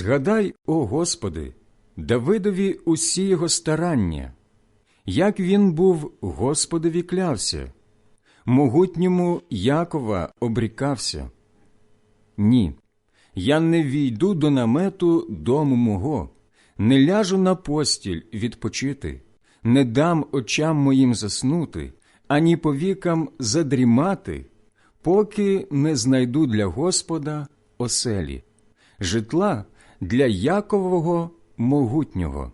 Згадай, о Господи, Давидові усі його старання, як він був Господові клявся, могутньому Якова обрікався. Ні, я не війду до намету дому мого, не ляжу на постіль відпочити, не дам очам моїм заснути, ані повікам задрімати, поки не знайду для Господа оселі, житла для Якового могутнього.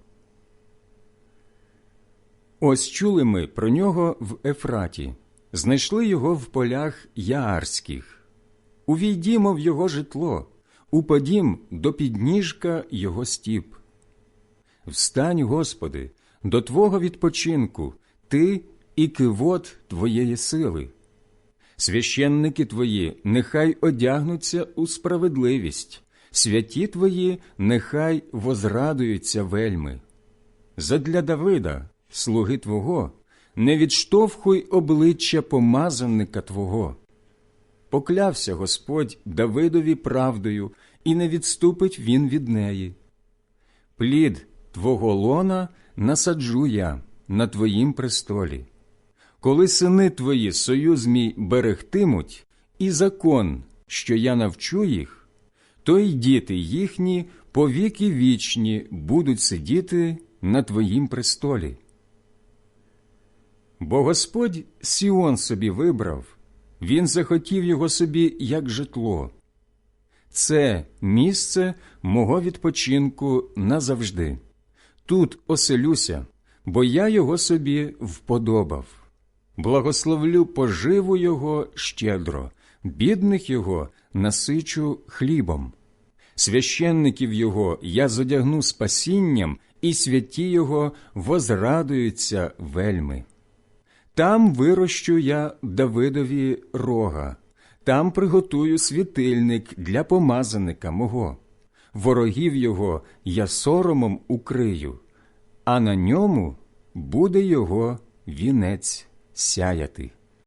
Ось чули ми про нього в Ефраті, знайшли його в полях Яарських. Увійдімо в його житло, упадім до підніжка його стіп. Встань, Господи, до Твого відпочинку, Ти і кивот Твоєї сили. Священники Твої нехай одягнуться у справедливість, святі Твої нехай возрадуються вельми. Задля Давида, слуги Твого, не відштовхуй обличчя помазанника Твого. Поклявся Господь Давидові правдою, і не відступить він від неї. Плід Твого лона насаджу я на Твоїм престолі. Коли сини Твої союз мій берегтимуть, і закон, що я навчу їх, то й діти їхні повіки вічні будуть сидіти на Твоїм престолі. Бо Господь Сіон собі вибрав, Він захотів його собі як житло. Це місце мого відпочинку назавжди. Тут оселюся, бо я його собі вподобав. Благословлю поживу його щедро, бідних його насичу хлібом. Священників його я зодягну спасінням, і святі його возрадуються вельми. Там вирощу я Давидові рога, там приготую світильник для помазаника мого. Ворогів його я соромом укрию, а на ньому буде його вінець сяяти.